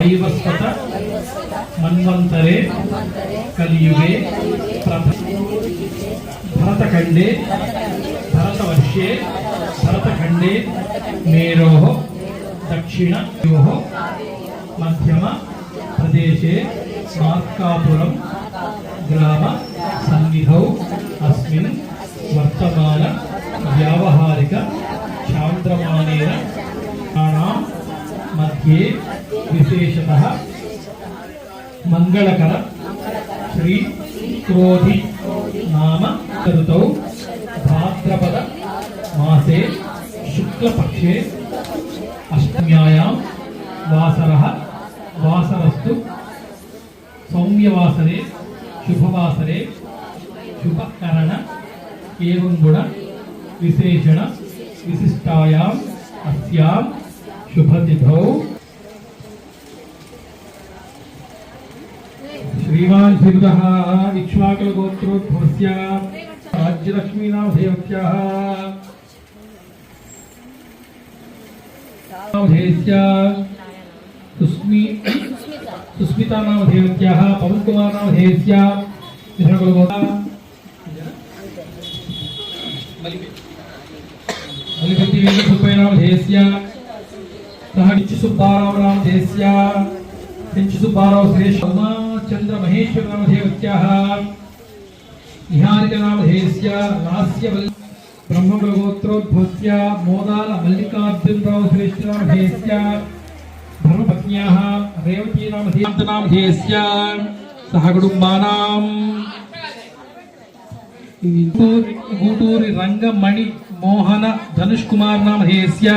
దైవస్వత మన్వంతరే కలియుగే భరతఖండే భరతవర్షే భరతఖండే marrow దక్షిణయోः మధ్యమ ప్రదేశే మార్కాపురం గ్రామ సన్నిధౌ అస్మిన్ వర్తమాన వ్యావహారిక చాంద్రమానేన మధ్యే విశేషత మంగళకర శ్రీ క్రోధి నామ చతుతౌ భాద్రపద మాసే శుక్లపక్షే అష్టమ్యాయాం వాసర వాసరస్తు సౌమ్యవాసరే శుభవాసరే శుభకరణ ఏం కూడా విశేషణ విశిష్టాయాం అస్యాం శుభతిథౌ श्रीमान् सिद्धः इक्ष्वाकलगोत्रोद्भवस्य राज्यलक्ष्मीनां सेवक्याः सुस्मिता नाम देवत्याः पवन कुमार नाम देवस्य मलिपति वेंकट सुब्बय नाम देवस्य सह किच्चु नाम देवस्य किञ्चिसुब्बाराव सुरेश चन्द्रमहेश्वरनामधेवत्याः निहारिकनामधेयस्य लास्य ब्रह्मगोत्रोद्भूत्य मोदाल मल्लिकार्जुनराव सुरेशनामधेयस्य धर्मपत्न्याः रेवतीनामधेयस्य सहकुटुम्बानाम् गूटूरि रङ्गमणि मोहन धनुष्कुमारनामधेयस्य